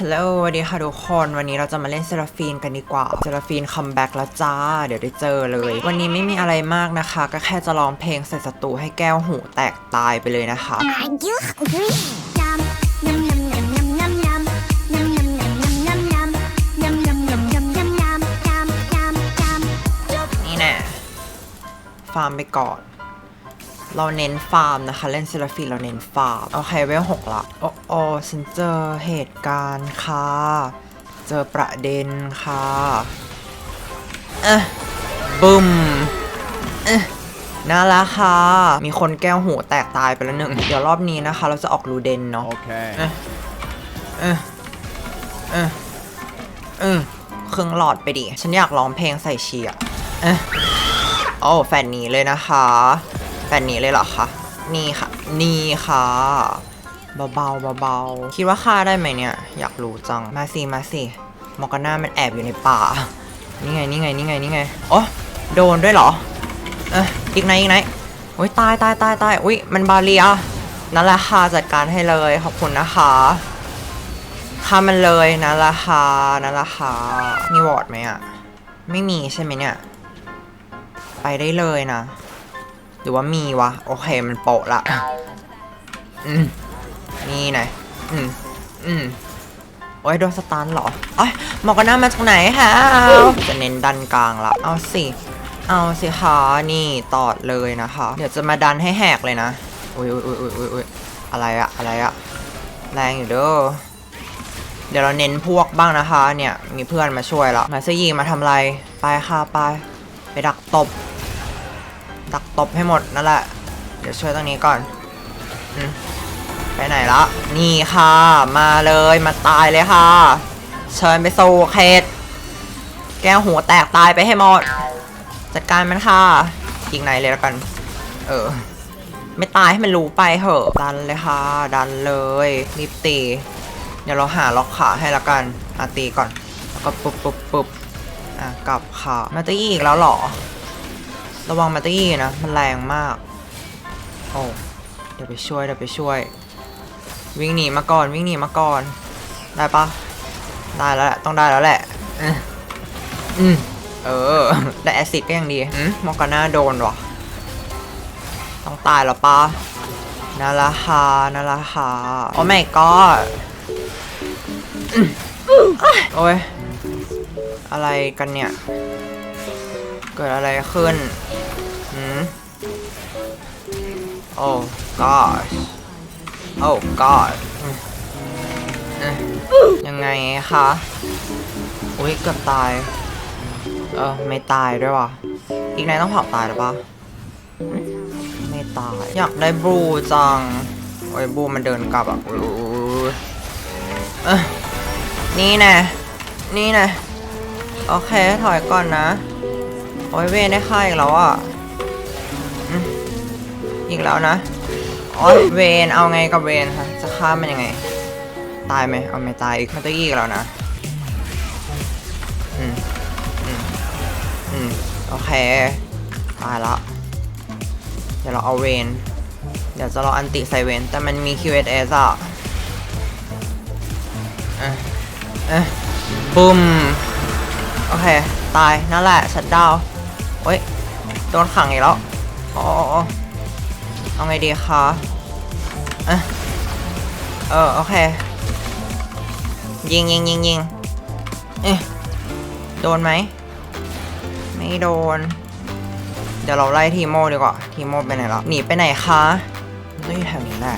ฮัลโหลสวัสดีค่ะทุกคน วันนี้เราจะมาเล่นเซราฟีนกันดีกว่า เซราฟีนคัมแบ็กแล้วจ้า เดี๋ยวได้เจอเลย วันนี้ไม่มีอะไรมากนะคะ ก็แค่จะร้องเพลงใส่ศัตรูให้แก้วหูแตกตายไปเลยนะคะ นี่แน่ฟาร์มไปก่อน เราเน้นฟาร์มนะคะ เล่นเซราฟีนเราเน้นฟาร์ม โอเคเวลหกละ โอ้โอฉันเจอเหตุการณ์ค่ะ เจอประเด็นค่ะเอะบึมเอะน่าละค่ะ มีคนแก้วหูแตกตายไปแล้วหนึ่ง เดี๋ยวรอบนี้นะคะ เราจะออกรูเดนเนาะ Okay. เออเออเออเออเครื่องหลอดไปดิ ฉันอยากร้องเพลงใส่เชียร์เออโอ้แฟนนี้เลยนะคะ แฟนนี้เลยเหรอคะ นี่ค่ะ นี่ค่ะ เบาๆเบาๆคิดว่าฆ่าได้ไหมเนี่ย อยากรู้จัง มาสิ มาสิ มอร์กาน่ามันแอบอยู่ในป่า นี่ไง นี่ไง นี่ไง นี่ไงโอ้โดนด้วยเหรอ เอะอีกไหนอีกไหนโอ้ยตายตายตายตายอุ้ยมันบาเลียนั่นแหละค่ะจัดการให้เลย ขอบคุณนะคะฆ่ามันเลยนั่นแหละค่ะนั่นแหละค่ะมีวอร์ดไหมอะไม่มีใช่ไหมเนี่ย ไปได้เลยนะ หรือว่ามีวะ โอเคมันโปะละอืมนี่ไงอืมอืมโอ้ยโดนสตันเหรอเอ้ยหมอกกันหน้ามาจากไหนฮะจะเน้นดันกลางละเอาสิเอาสิคะนี่ตอดเลยนะคะ เดี๋ยวจะมาดันให้แหกเลยนะอุ้ยอุ้ยอุ้ยอุ้ยอุ้ยอุ้ยอะไรอะอะไรอะแรงอยู่เด้อเดี๋ยวเราเน้นพวกบ้างนะคะ เนี่ยมีเพื่อนมาช่วยละมาซื้อยีมาทำอะไรไปค่ะไปไปดักตบ ดักตบให้หมดนั่นแหละ เดี๋ยวช่วยตรงนี้ก่อนอไปไหนละ นี่ค่ะ มาเลยมาตายเลยค่ะ เชิญไปสู่เขตแก้วหัวแตกตายไปให้หมด จัดการมันค่ะยิงไหนเลยแล้วกัน เออ ไม่ตายให้มันรู้ไปเหอะ ดันเลยค่ะ ดันเลยรีบตี เดี๋ยวเราหาล็อกขาให้ละกันอาตีก่อน แล้วก็ปุ๊บปุ๊บปุ๊บอะกลับขามาตีอีกแล้วเหรอ ระวังมาตี้นะ มันแรงมาก โอ้เดี๋ยวไปช่วยเดี๋ยวไปช่วย วิ่งหนีมาก่อนวิ่งหนีมาก่อน ได้ปะได้แล้วแหละต้องได้แล้วแหละอืมอืมเออแต่แอซิดก็ยังดีอืมมอร์กาน่าโดนวะต้องตายแล้วปะนาราคานาราคาโอ้ไม่ก็โอ้ยอะไรกันเนี่ย เกิดอะไรขึ้นหืมโอ้ god โอ้ god อืมอืมยังไงคะ อุ้ยเกือบตาย เออ ไม่ตายด้วยว่ะ อีกนายต้องเผาตายหรือปะไม่ตาย อยากได้บลูจัง โอ้ยบลูมันเดินกลับอะอู้เอ้ยนี่แน่นี่แน่โอเค ถอยก่อนนะ โอ้ยเวนได้ฆ่าอีกแล้วอะอีกแล้วนะโอ้ยเวนเอาไงกับเวนคะจะฆ่ามันยังไง ตายไหมเอาไม่ตายอีกมันจะอีกแล้วนะอืมอืมอืมโอเคตายละเดี๋ยวเราเอาเวนเดี๋ยวจะรออันติใส่เวนแต่มันมี QSS อะเอะเอะบุมโอเค ตายนั่นแหละชัดดาว อ้ย โดนขังอีกแล้วอ๋อเอาไงดีคะเอะเออโอเค ยิงยิงยิงยิงเอ๊ะโดนไหม ไม่โดน เดี๋ยวเราไล่ทีโมดีกว่า ทีโมไปไหนแล้ว หนีไปไหนคะต้องอยู่แถวนี้แหละ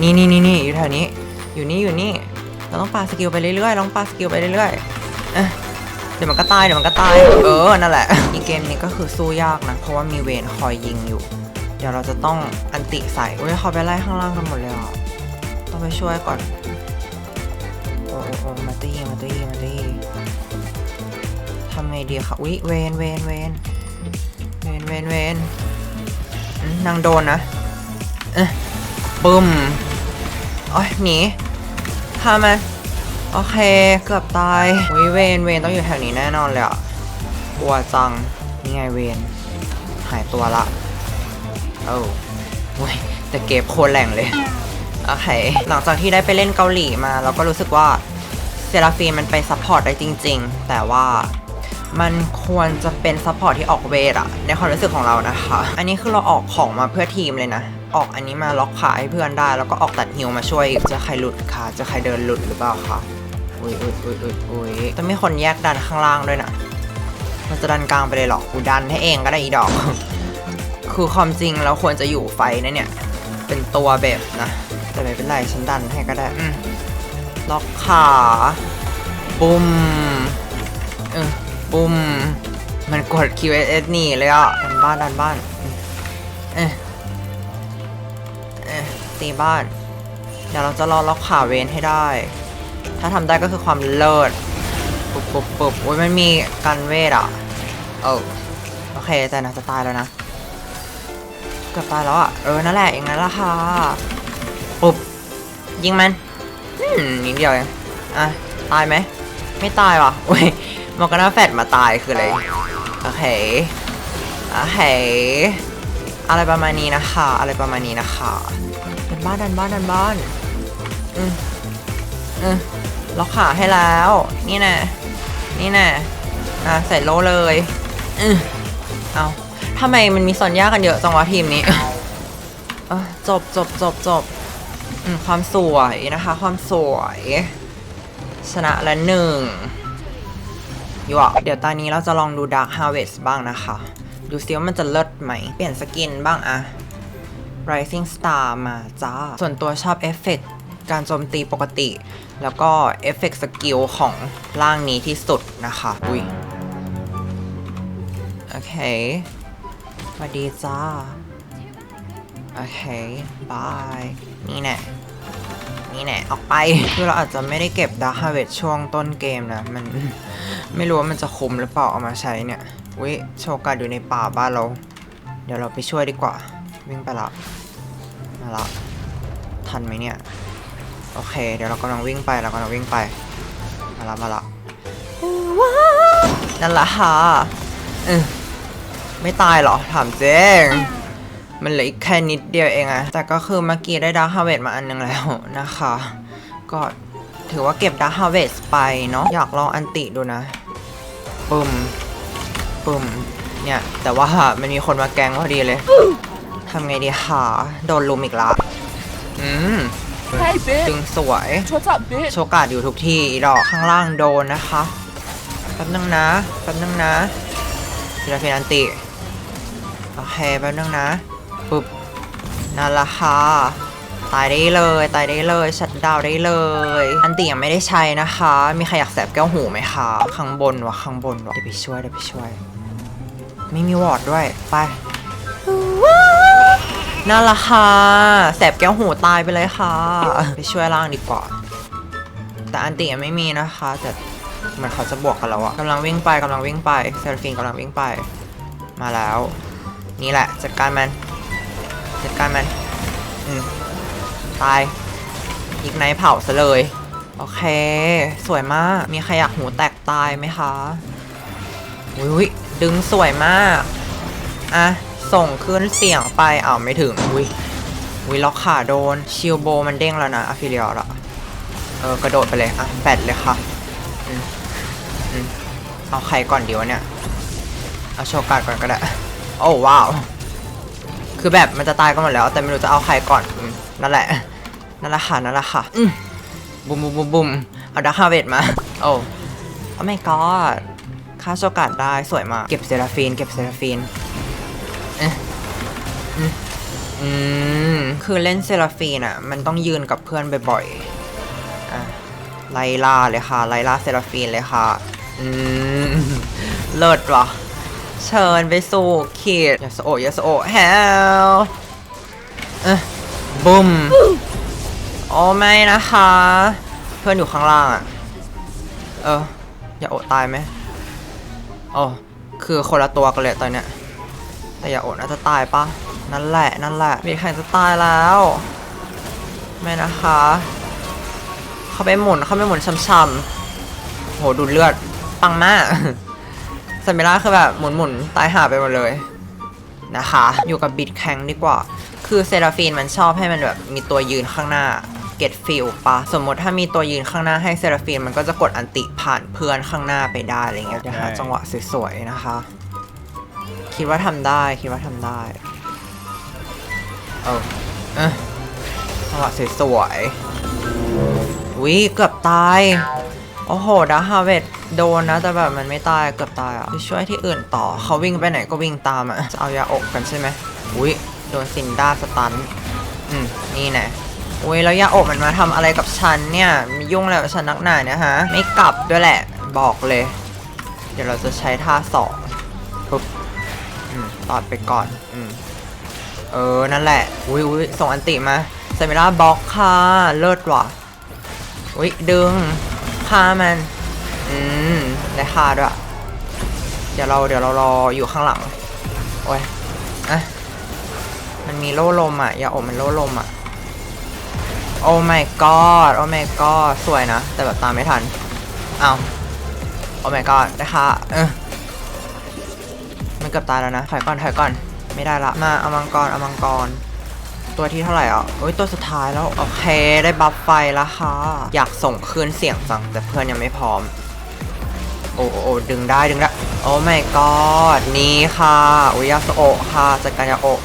นี่นี่นี่นี่อยู่แถวนี้ อยู่นี่อยู่นี่ เราต้องปาสกิลไปเรื่อยๆลองปาสกิลไปเรื่อยๆ เดี๋ยวมันก็ตายเดี๋ยวมันก็ตาย เออ นั่นแหละ อีเกมนี้ก็คือสู้ยากนะ เพราะว่ามีเวนคอยยิงอยู่ เดี๋ยวเราจะต้องอันติใส่อุ้ยเขาไปไล่ข้างล่างกันหมดเลยอะต้องไปช่วยก่อน โอ้โอ้โอ้มาตี้มาตี้มาตี้ทำไงดีคะอุ๊ยเวนเวนเวนเวนเวนเวนนางโดนนะเอ๊ะปึ้มโอ้ยหนีฆ่ามัน โอเค เกือบตายอุ๊ยเวนเวนต้องอยู่แถวนี้แน่นอนเลยอะกลัวจัง นี่ไงเวนหายตัวละ เอ้าโอ้ยแต่เก็บโคตรแรงเลย โอเค หลังจากที่ได้ไปเล่นเกาหลีมา เราก็รู้สึกว่าเซราฟีนมันไปซัพพอร์ตได้จริง ๆ แต่ว่ามันควรจะเป็นซัพพอร์ตที่ออกเวทอะในความรู้สึกของเรานะคะ อันนี้คือเราออกของมาเพื่อทีมเลยนะ ออกอันนี้มาล็อกขาให้เพื่อนได้ แล้วก็ออกตัดฮิวมาช่วย จะใครหลุดคะจะใครเดินหลุดหรือเปล่าคะ อุ้ยอุ้ยอุ้ยอุ้ยอุ้ยต้องมีคนแยกดันข้างล่างด้วยนะมันจะดันกลางไปเลยหรอกูดันให้เองก็ได้อีดอก คือความจริงเราควรจะอยู่ไฟนะเนี่ย เป็นตัวแบบนะ แต่ไม่เป็นไรฉันดันให้ก็ได้อืล็อกขาปุ่มเออปุ่มมันกด QSS หนีเลยอะดันบ้านดันบ้านเออเออตีบ้าน เดี๋ยวเราจะรอล็อกขาเวนให้ได้ ถ้าทำได้ก็คือความเลิศปุ๊บปุ๊บปุ๊บโอ้ยมันมีกันเวทอะเออโอเคแต่น่าจะตายแล้วนะเกือบตายแล้วอะเออนั่นแหละอย่างนั้นละค่ะปุ๊บยิงมันอืมนิดเดียวเองอะตายไหมไม่ตายว่ะโอ้ยมอร์กน่าแฟดมาตายคืออะไรโอเคโอเคอะไรประมาณนี้นะคะ อะไรประมาณนี้นะคะดันบ้านดันบ้านดันบ้านอืมอืม ล็อกขาให้แล้ว นี่แน่นี่แน่อะใส่โลเลยอืมเอาทำไมมันมีซอนยากันเยอะจังวะทีมนี้จบจบจบจบความสวยนะคะ ความสวย ชนะละหนึ่งอยู่อะเดี๋ยวตอนนี้เราจะลองดู Dark Harvest บ้างนะคะ ดูซิว่ามันจะเลิศไหม เปลี่ยนสกินบ้างอะ Rising Star มาจ้า ส่วนตัวชอบเอฟเฟกต์ การโจมตีปกติ แล้วก็เอฟเฟกต์สกิลของร่างนี้ที่สุดนะคะ อุ้ย โอเคสวัสดีจ้า โอเค บาย นี่แน่นี่แน่ออกไป คือเราอาจจะไม่ได้เก็บดาร์คฮาเวช่วงต้นเกมนะ มันไม่รู้ว่ามันจะคุมหรือเปล่าเอามาใช้เนี่ยวิโชกัดอยู่ในป่าบ้านเรา เดี๋ยวเราไปช่วยดีกว่า วิ่งไปละ มาละ ทันไหมเนี่ย โอเค เดี๋ยวเรากำลังวิ่งไปเรากำลังวิ่งไป มาละมาละนั่นละค่ะเออไม่ตายเหรอ ถามเจ๊งมันเหลืออีกแค่นิดเดียวเองอะแต่ก็คือเมื่อกี้ได้ดาร์ฮาเวสมาอันหนึงแล้วนะคะ ก็ถือว่าเก็บดาร์ฮาเวสไปเนาะ อยากลองอันติดูนะปึมปึมเนี่ย แต่ว่ามันมีคนมาแกล้งพอดีเลย ทำไงดีคะโดนลุมอีกละ อืม Hey, จึง bitch. สวย What's up, bitch? โชกาดอยู่ทุกที่อีดอกข้างล่างโดนนะคะแป๊บนึงนะแป๊บนึงนะพิลาฟินันติโอเคแป๊บนึงนะปุ๊บนั่นละค่ะตายได้เลยตายได้เลยชัดดาวน์ได้เลย อันติยังไม่ได้ใช้นะคะ มีใครอยากแสบแก้วหูไหมคะข้างบนวะข้างบนวะเดี๋ยวไปช่วยเดี๋ยวไปช่วย ไม่มีวอร์ดด้วยไป นั่นละค่ะแสบแก้วหูตายไปเลยค่ะ ไปช่วยล่างดีกว่า แต่อันติยังไม่มีนะคะ แต่เหมันเขาจะบวกกันแล้วอะกำลังวิ่งไปกำลังวิ่งไปเซราฟินกำลังวิ่งไป มาแล้ว นี่แหละจัดการมันจัดการมันอืมตายอีกไนท์เผาซะเลย โอเค สวยมาก มีใครอยากหูแตกตายไหมคะอุ้ยดึงสวยมาก อะ ส่งขึ้นเสียงไปอ้าวไม่ถึงอุ้ยอุ้ยล็อกขาโดนชิลโบมันเด้งแล้วนะอะฟิเลียละเออกระโดดไปเลยอะแปดเลยค่ะออเอาใครก่อนดีวะเนี่ย เอาโชกัดก่อนก็ได้ โอ้ว้าว คือแบบมันจะตายกันหมดแล้ว แต่ไม่รู้จะเอาใครก่อนอนั่นแหละ นั่นแหละค่ะ นั่นแหละค่ะบุมบุมบุมบุมเอาดักฮาเวตมา โอ้โอ้ไม่ก็ค่าโชกัดได้สวยมาก เก็บเซราฟีน เก็บเซราฟีน เอ๊ะอืมอืม คือเล่นเซราฟีนอะ มันต้องยืนกับเพื่อนบ่อยๆอะไลล่าเลยค่ะ ไลล่าเซราฟีนเลยค่ะ อืม เลิศวะเชิญไปสู่ขีดยาสโอยาสโอแฮลเอะบุมโอ้ไม่นะคะ เพื่อนอยู่ข้างล่างอะ เออ อย่าโอตายไหมโอ้คือคนละตัวกันเลยตอนเนี้ย แต่อย่าโอดน่าจะตายปะนั่นแหละนั่นแหละ มีใครจะตายแล้วไม่นะคะ เข้าไปหมุนเข้าไปหมุนช้ำๆโหดูดเลือดปังมากสมิล่าคือแบบหมุนหมุนๆตายหาไปหมดเลยนะคะ อยู่กับบิดแข็งดีกว่า คือเซราฟีนมันชอบให้มันแบบมีตัวยืนข้างหน้าเก็ตฟิลปะสมมติถ้ามีตัวยืนข้างหน้าให้เซราฟีนมันก็จะกดอันติผ่านเพื่อนข้างหน้าไปได้อะไรเงี้ยเดี๋ยวหาจังหวะสวยๆนะคะ คิดว่าทำได้คิดว่าทำได้เออเอะจังหวะสวยๆวิเกือบตาย โอ้โหดาฮาเวดโดนนะ แต่แบบมันไม่ตายเกือบตายอะไปช่วยที่อื่นต่อเขาวิ่งไปไหนก็วิ่งตามอะจะเอายาอกกันใช่ไหมอุ้ยโดนซินด้าสตันอืมนี่แน่อุ้ยแล้วยาอกมันมาทำอะไรกับฉันเนี่ยมียุ่งอะไรกับฉันนักหนาเนี่ยฮะ ไม่กลับด้วยแหละบอกเลย เดี๋ยวเราจะใช้ท่าสองปุ๊บอืม ตอดไปก่อนอืมเออ นั่นแหละ อุ้ยอุ้ยส่งอันติมาเซมิล่าบล็อกค่ะ เลิศว่ะ อุ้ยดึงฆ่ามัน อืม ได้ฆ่าด้วย เดี๋ยวเราเดี๋ยวเรารออยู่ข้างหลัง โอ้ยอะมันมีโล่ลมอะ อย่าอมมันโล่ลมอะ โอ้ my god โอ้ my god สวยนะ แต่แบบตามไม่ทันเอาโอ้ my god ได้ค่ะเออมัน เกือบตายแล้วนะ ถอยก่อนถอยก่อน ไม่ได้ละ มาอมังกรอมังกร ตัวที่เท่าไหร่อะโอ้ยตัวสุดท้ายแล้ว โอเค ได้บัฟไฟแล้วค่ะ อยากส่งคืนเสียงจังแต่เพื่อนยังไม่พร้อม โอ้โอ้ดึงได้ดึงได้ โอ้ my god นี่ค่ะอุยยาสโอะค่ะจัดการยาโอะ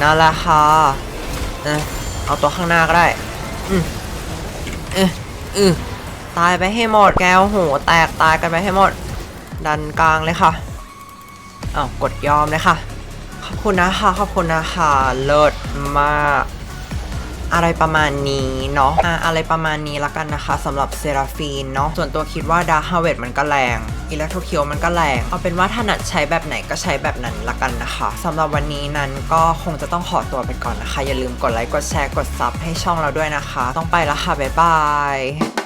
นั่นแหละค่ะเออเอาตัวข้างหน้าก็ได้ อืมเอออือตายไปให้หมดแก้วหูแตกตายกันไปให้หมด ดันกลางเลยค่ะ อ้าวกดยอมเลยค่ะ ขอบคุณนะคะ ขอบคุณนะคะ เลิศมาก อะไรประมาณนี้เนาะอะอะไรประมาณนี้ละกันนะคะสำหรับเซราฟีนเนาะส่วนตัวคิดว่าดาร์ฮาเวดมันก็แรงอิเล็กโทรเคียวมันก็แรง เอาเป็นว่าถนัดใช้แบบไหนก็ใช้แบบนั้นละกันนะคะสำหรับวันนี้นั้นก็คงจะต้องขอตัวไปก่อนนะคะ อย่าลืมกดไลค์กดแชร์กดซับให้ช่องเราด้วยนะคะ ต้องไปแล้วค่ะบ๊ายบาย